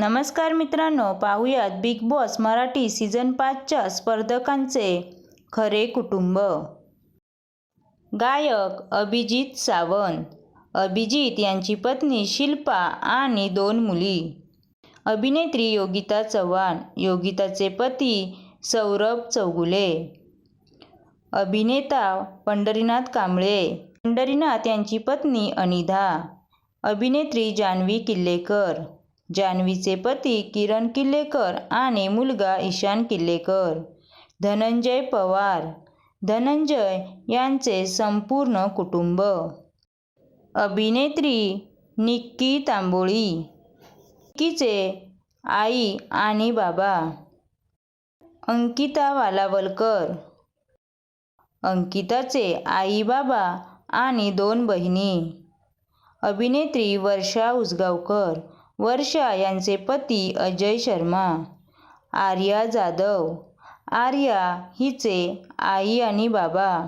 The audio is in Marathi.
नमस्कार मित्रांनो पाहूयात बिग बॉस मराठी सीझन पाचच्या स्पर्धकांचे खरे कुटुंब. गायक अभिजित सावंत अभिजित यांची पत्नी शिल्पा आणि दोन मुली. अभिनेत्री योगिता चव्हाण योगिताचे पती सौरभ चौगुले. अभिनेता पंढरीनाथ कांबळे पंढरीनाथ यांची पत्नी अनिधा. अभिनेत्री जान्हवी किल्लेकर. जान्हवीचे पती किरण किल्लेकर आणि मुलगा ईशान किल्लेकर. धनंजय पवार. धनंजय यांचे संपूर्ण कुटुंब. अभिनेत्री निक्की तांबोळी. निक्कीचे आई आणि बाबा. अंकिता वालावलकर. अंकिताचे आई बाबा आणि दोन बहिणी. अभिनेत्री वर्षा उसगावकर. वर्षा यांचे पती अजय शर्मा आर्या जाधव. आर्या हिचे आई आणि बाबा.